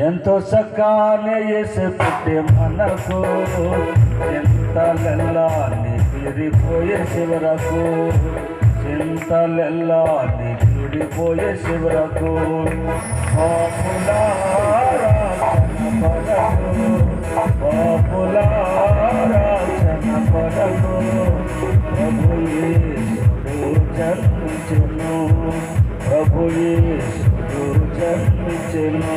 ఎంతో సకానే వేసి పుట్టి మనకు చింతలెల్లాన్ని తిరిగిపోయే శివరకు చింతలెల్లాన్ని తిరిగిపోయే శివరకు పాపులారా క్షణపడకు పాపులారా క్షణపడకు ప్రభు యేసుడు జన్మించెను ప్రభు యేసుడు జన్మించెను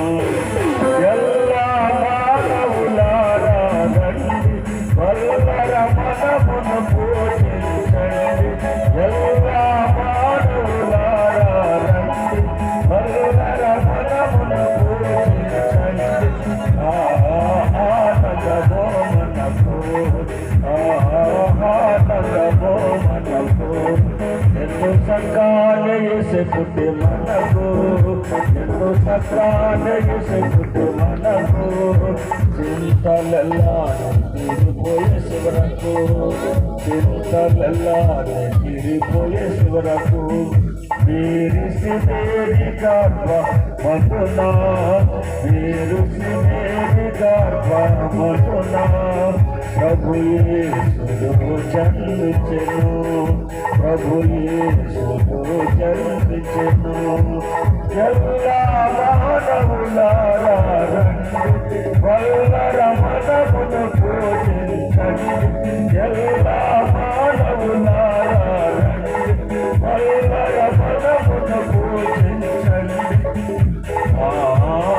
ఎంతో సకాలే మనకు ఎంతో సకాలే మనకు చింతలెల్లా తీరిపోయే శివరకు చింతలెల్లా తీరిపోయే శివరకు వీరిసి మేరి గర్భ మధునా మేరి గర్భ మధునా ప్రభు జన్మించను. ప్రభు యేసును జన్మించను. జల్లా మానవులారా వల్ల రమణమును పూజించని జల్లా మానవులారా వల్ల రమణమును ఆ